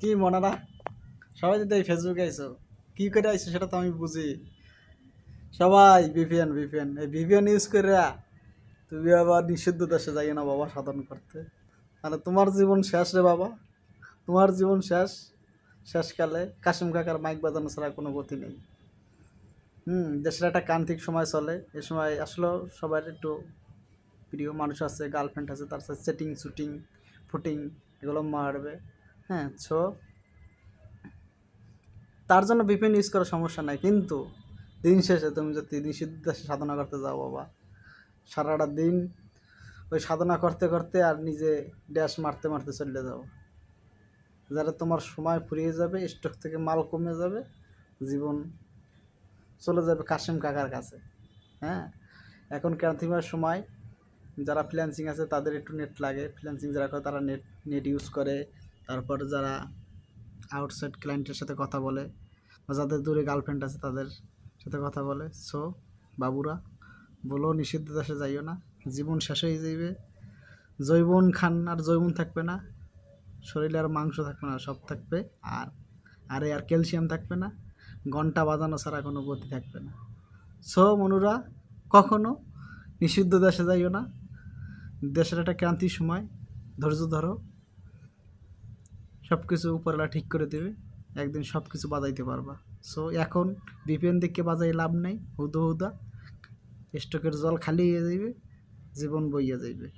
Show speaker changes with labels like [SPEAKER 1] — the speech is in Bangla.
[SPEAKER 1] কি মনে না সবাই যদি ফেসবুকে আইসো। কি করে আইসো সেটা তো আমি বুঝি। সবাই ভিপিএন ভিপিএন এই ভিপিএন ইউজ করে তুমি আবার নিষিদ্ধ দেশে যাই না বাবা সাধন করতে। মানে তোমার জীবন শেষ রে বাবা। তোমার জীবন শেষ, শেষকালে কাশিম কাকার মাইক বাজানো ছাড়া কোনো গতি নেই। হুম, দেশের একটা কান্তিক সময় চলে। এ সময় আসলেও সবার একটু প্রিয় মানুষ আছে গার্লফ্রেন্ড আছে, তার সাথে সেটিং শুটিং ফুটিং এগুলো মারবে। হ্যাঁ। তার জন্য বিপিএন ইউজ করার সমস্যা নাই, কিন্তু দিন শেষে তুমি যদি নিষিদ্ধ সাধনা করতে যাও বাবা, সারাটা দিন ওই সাধনা করতে করতে আর নিজে ড্যাশ মারতে মারতে চলে যাও। যারা তোমার সময় ফুরিয়ে যাবে স্টক থেকে মাল কমে যাবে, জীবন চলে যাবে কাশিম কাকার কাছে হ্যাঁ? এখন ক্রান্তিমার সময়? যারা ফ্রিল্যান্সিং আছে তাদের একটু নেট লাগে ফ্রিল্যান্সিং যারা করে তারা নেট নেট ইউজ করে। তারপর যারা আউটসাইড ক্লায়েন্টের সাথে কথা বলে বা যাদের দূরে গার্লফ্রেন্ড আছে তাদের সাথে কথা বলে। সো বাবুরা, বলো নিষিদ্ধ দেশে যাইও না। জীবন শেষ হয়ে যাইবে। জৈবন খান আর জৈবন থাকবে না। শরীরে আর মাংস থাকবে না, সব থাকবে। আর আরে আর ক্যালসিয়াম থাকবে না। ঘণ্টা বাজানো ছাড়া কোনো গতি থাকবে না। সো মনুরা, কখনো নিষিদ্ধ দেশে যাইও না। দেশের একটা ক্রান্তির সময়, ধৈর্য ধরো। সব কিছু উপরলা ঠিক করে দেবে, একদিন সব কিছু বাজাইতে পারবা। সো এখন বিপিএন দিককে বাজাই লাভ নেই, হুদো হুদা, স্টকের জল খালি হয়ে যাইবে, জীবন বইয়া যাইবে।